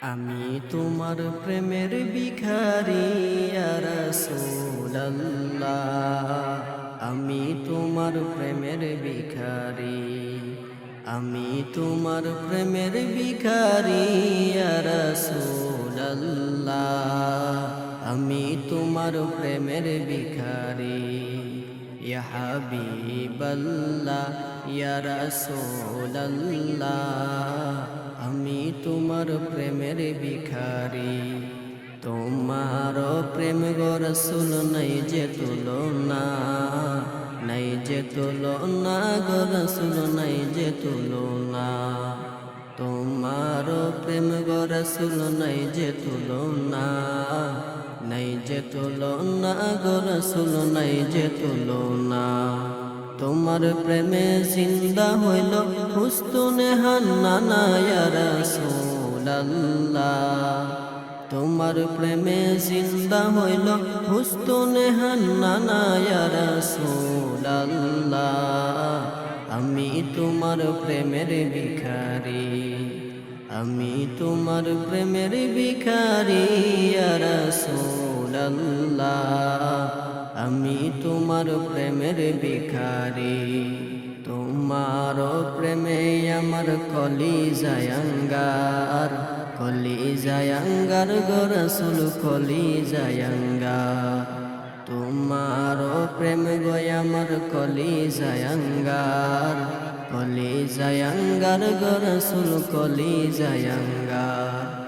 আমি তোমার প্রেমের ভিখারি রসুল্লাহ আমি তোমার প্রেমের ভিখারি, আমি তোমার প্রেমের ভিখারি রসুল্লাহ আমি তোমার প্রেমের ভিখারি হাবিবাল্লাহ, ইয়া রাসূলুল্লাহ। আমি তোমার প্রেমের ভিখারি। তোমার প্রেম গো রসুল, নাই যে তুলনা, নাই যে তুলনা গো রসুল, নাই যে তুলনা। তোমার প্রেম গো রসুল, নাই যে তুলনা, নাই যে তুলনা গো রসুল, নাই যে তুলনা। তোমার প্রেমে জিন্দা হইল হুস্তুনে হান্না রসুল্লাহ তোমার প্রেমে জিন্দা হইল হুস্তুনে হান্না রসুল্লাহ আমি তোমার প্রেমের ভিখারি, আমি তোমার প্রেমের ভিখারি রসুল্লাহ আমি তোমার প্রেমের ভিখারি। তোমার প্রেমে আমার কলি জায়ঙ্গার কলি জায়ঙ্গার গরসুল কলি জায়ঙ্গার তোমার প্রেম গয় আমার কলি জায়ঙ্গার কলি জায়ঙ্গার গরসুল কলি জায়ঙ্গার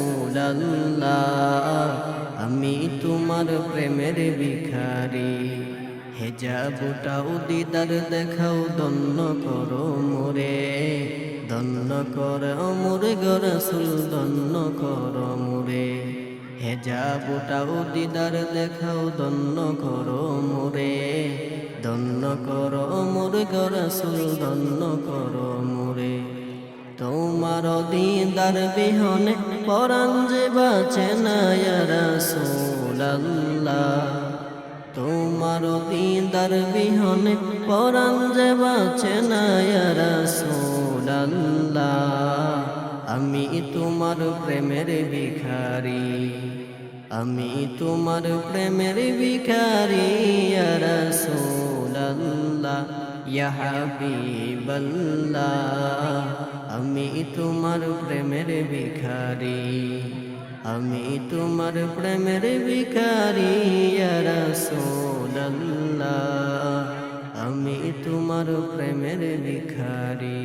রসুল্লাহ আমি তোমার প্রেমের ভিখারি। হেজাবুটাও দিদার দেখাও দন্ন করো মোরে। দন্ন কর মোরে গরসুল দন্ন কর মোরে। হেজাবুটাও দিদার দেখাও দন্ন করো মোরে। দন্ন কর মোরে গরসুল দন্ন কর মোরে। তোমার দিদার বিহনে পরাণ যে বাঁচে না তোমার দিদার বিহনে পরাণ যে বাঁচে না আমি তোমার প্রেমের ভিখারি, আমি তোমার প্রেমের ভিখারি রসুল্লাহ ইয়া হাবিবাল্লাহ আমি তোমার প্রেমের ভিখারি, আমি তোমার প্রেমের ভিখারি রসুল্লাহ আমি তোমার প্রেমের ভিখারি।